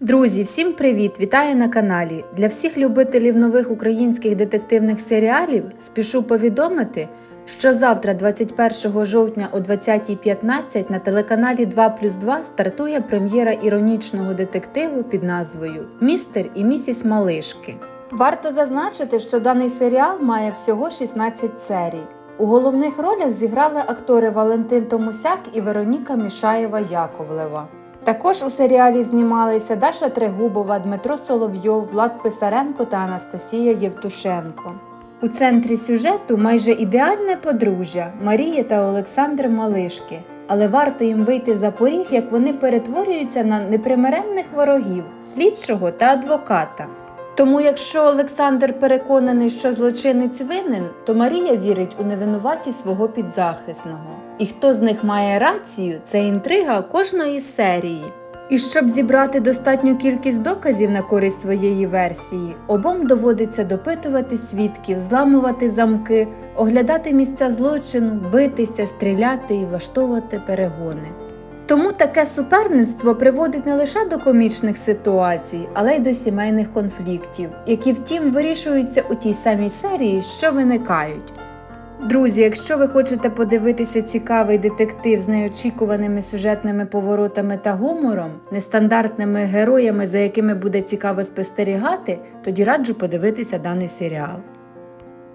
Друзі, всім привіт! Вітаю на каналі. Для всіх любителів нових українських детективних серіалів спішу повідомити, що завтра, 21 жовтня о 20.15 на телеканалі 2 плюс 2 стартує прем'єра іронічного детективу під назвою Містер і місіс Малишки. Варто зазначити, що даний серіал має всього 16 серій. У головних ролях зіграли актори Валентин Томусяк і Вероніка Мішаєва Яковлева. Також у серіалі знімалися Даша Трегубова, Дмитро Соловйов, Влад Писаренко та Анастасія Євтушенко. У центрі сюжету майже ідеальне подружжя Марія та Олександр Малишки. Але варто їм вийти за поріг, як вони перетворюються на непримиренних ворогів, слідчого та адвоката. Тому, якщо Олександр переконаний, що злочинець винен, то Марія вірить у невинуватість свого підзахисного. І хто з них має рацію, це інтрига кожної серії. І щоб зібрати достатню кількість доказів на користь своєї версії, обом доводиться допитувати свідків, зламувати замки, оглядати місця злочину, битися, стріляти і влаштовувати перегони. Тому таке суперництво приводить не лише до комічних ситуацій, але й до сімейних конфліктів, які втім вирішуються у тій самій серії, що виникають. Друзі, якщо ви хочете подивитися цікавий детектив з неочікуваними сюжетними поворотами та гумором, нестандартними героями, за якими буде цікаво спостерігати, тоді раджу подивитися даний серіал.